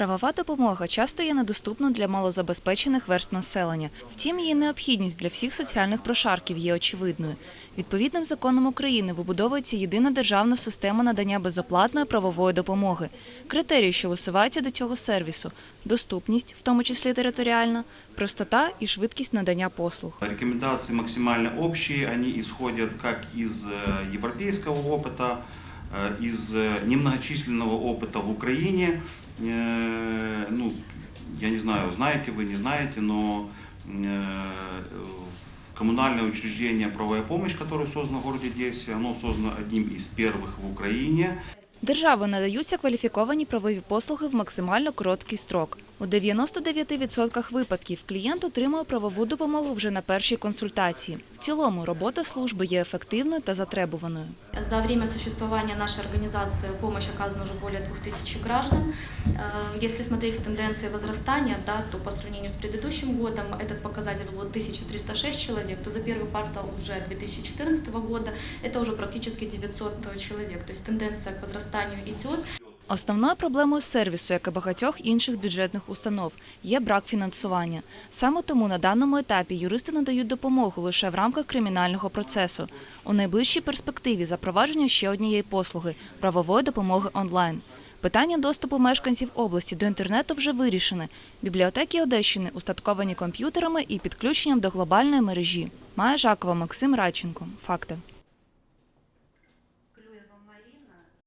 Правова допомога часто є недоступною для малозабезпечених верст населення. Втім, її необхідність для всіх соціальних прошарків є очевидною. Відповідним законом України вибудовується єдина державна система надання безоплатної правової допомоги. Критерії, що висуваються до цього сервісу доступність, в тому числі територіальна, простота і швидкість надання послуг. Рекомендации максимально общие, они исходят как из э, европейского опыта, э, из э, немногочисленного опыта в Украине. Э, Ну, я не знаю, знаете вы, не знаете, но э, коммунальное учреждение «Правая помощь», которое создано в городе Одессе, оно создано одним из первых в Украине. Державою надаються кваліфіковані правові послуги в максимально короткий строк. У 99% випадків клієнт отримує правову допомогу вже на першій консультації. В цілому робота служби є ефективною та затребуваною. За время существования нашей организации помощь оказана уже более 2000 граждан. Э, Если смотреть в тенденции возрастания, да, то по сравнению с предыдущим годом этот показатель был 1306 человек, то за первый квартал уже 2014 года это уже практически 900 человек. То есть тенденция к возрастанию идет. Основною проблемою сервісу, як і багатьох інших бюджетних установ, є брак фінансування. Саме тому на даному етапі юристи надають допомогу лише в рамках кримінального процесу. У найближчій перспективі запровадження ще однієї послуги правової допомоги онлайн. Питання доступу мешканців області до інтернету вже вирішене. Бібліотеки Одещини устатковані комп'ютерами і підключенням до глобальної мережі. Має Жакова Максим Радченко. Факти.